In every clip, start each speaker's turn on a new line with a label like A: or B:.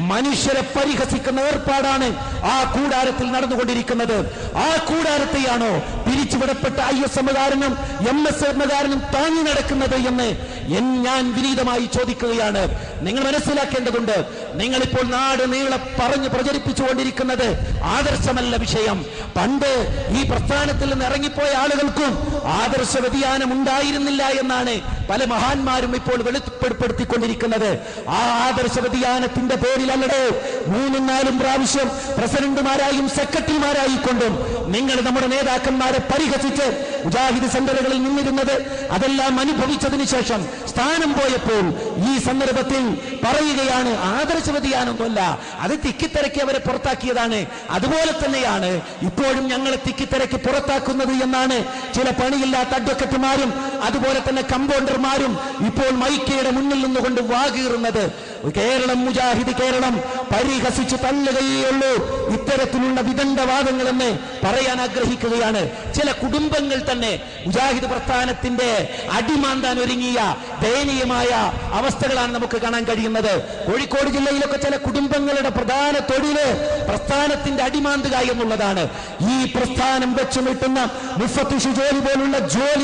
A: മനുഷ്യരെ പരിഹസിക്കുന്ന ഏർപ്പാടാണ് ആ കൂടാരത്തിൽ നടന്നുകൊണ്ടിരിക്കുന്നത്. ആ കൂടാരത്തെയാണോ പിരിച്ചുവിടപ്പെട്ട ഐ എസ് എമ്മുകാരനും എം എസ് എമ്മുകാരനും താങ്ങി നടക്കുന്നത് എന്ന് ഞാൻ വിനീതമായി ചോദിക്കുകയാണ്. നിങ്ങൾ മനസ്സിലാക്കേണ്ടതുണ്ട് നിങ്ങളിപ്പോൾ നാട് നീളെ പറഞ്ഞ് പ്രചരിപ്പിച്ചുകൊണ്ടിരിക്കുന്നത് ആദർശമല്ല വിഷയം. പണ്ട് ഈ പ്രസ്ഥാനത്തിൽ നിന്ന് ഇറങ്ങിപ്പോയ ആളുകൾക്കും ആദർശ വ്യതിയാനം ഉണ്ടായിരുന്നില്ല എന്നാണ് പല മഹാന്മാരും ഇപ്പോൾ വെളിപ്പെടുത്തിക്കൊണ്ടിരിക്കുന്നത്. ആ ആദർശ വ്യതിയാനത്തിന്റെ പേരിലല്ലടേ മൂന്നും നാലും പ്രാവശ്യം പ്രസിഡന്റുമാരായും സെക്രട്ടറിമാരായിക്കൊണ്ടും നിങ്ങൾ നമ്മുടെ നേതാക്കന്മാരെ പരിഹസിച്ച് മുജാഹിദ് സെന്ററുകളിൽ നിന്നിരുന്നത് അതെല്ലാം അനുഭവിച്ചതിന് ശേഷം സ്ഥാനം പോയപ്പോൾ ഈ സന്ദർഭത്തിൽ പറയുകയാണ് ആദർശ വ്യതിയാനമൊന്നുമല്ല അത് തിക്കിത്തിരക്കി അവരെ പുറത്താക്കിയതാണ്. അതുപോലെ തന്നെയാണ് ഇപ്പോഴും ഞങ്ങളെ തിക്കിത്തിരക്കി പുറത്താക്കുന്നത് എന്നാണ് ചില പണിയില്ലാത്ത അഡ്വക്കറ്റുമാരും അതുപോലെ തന്നെ കമ്പൗണ്ടർമാരും ഇപ്പോൾ മൈക്കയുടെ മുന്നിൽ നിന്നുകൊണ്ട് വാകീറുന്നത് കേരളം മുജാഹിദ് കേരളം. പരിഹസിച്ച് തള്ളുകയുള്ളൂ ഇത്തരത്തിലുള്ള വിദണ്ഡവാദങ്ങളെന്ന് പറയാൻ ആഗ്രഹിക്കുകയാണ്. ചില കുടുംബങ്ങൾ തന്നെ മുജാഹിദ് പ്രസ്ഥാനത്തിന്റെ അടിമാന്താൻ ഒരുങ്ങിയ ദയനീയമായ അവസ്ഥകളാണ് നമുക്ക് കാണാൻ കഴിയുന്നത്. കോഴിക്കോട് ജില്ലയിലൊക്കെ ചില കുടുംബങ്ങളുടെ പ്രധാന തൊഴിൽ പ്രസ്ഥാനത്തിന്റെ അടിമാന്തുക എന്നുള്ളതാണ്. ഈ പ്രസ്ഥാനം വെച്ചുമിട്ടുന്ന മുഫത്തിഷു ജോലി പോലുള്ള ഇന്ന്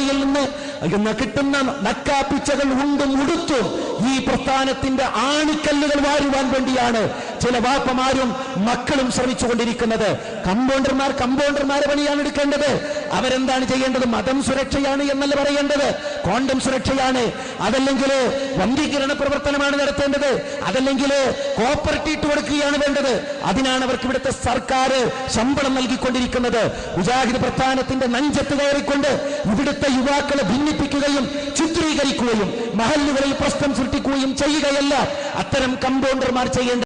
A: കിട്ടുന്ന നക്കാപ്പിച്ചകൾ ഉണ്ടും ഉടുത്തും ഈ പ്രസ്ഥാനത്തിന്റെ ആണിക്കല്ലുകൾ വാരുവാൻ വേണ്ടിയാണ് ചില വാപ്പമാരും മക്കളും ശ്രമിച്ചുകൊണ്ടിരിക്കുന്നത്. കമ്പൗണ്ടർമാർ കമ്പൗണ്ടർമാരെ പണിയാണ് എടുക്കേണ്ടത്. അവരെന്താണ് ചെയ്യേണ്ടത്? മതം സുരക്ഷയാണ് എന്നല്ല പറയേണ്ടത്? കോണ്ടം സുരക്ഷയാണ്. അതല്ലെങ്കിൽ വന്ധീകരണ പ്രവർത്തനമാണ് നടത്തേണ്ടത്. അതല്ലെങ്കിൽ കോപ്പറേറ്റ് ഇട്ട് കൊടുക്കുകയാണ് വേണ്ടത്. അതിനാണ് അവർക്ക് ഇവിടുത്തെ സർക്കാർ ശമ്പളം നൽകിക്കൊണ്ടിരിക്കുന്നത്. മുജാഹിദ് പ്രസ്ഥാനത്തിന്റെ നഞ്ചത്ത് കയറിക്കൊണ്ട് ഇവിടുത്തെ യുവാക്കളെ ഭിന്നിപ്പിക്കുകയും ചിത്രീകരിക്കുകയും മഹല്ലുകളിൽ പ്രശ്നം സൃഷ്ടിക്കുകയും ചെയ്യുകയല്ല. അത്തരം കമ്പൗണ്ടർമാർ ചെയ്യേണ്ടത്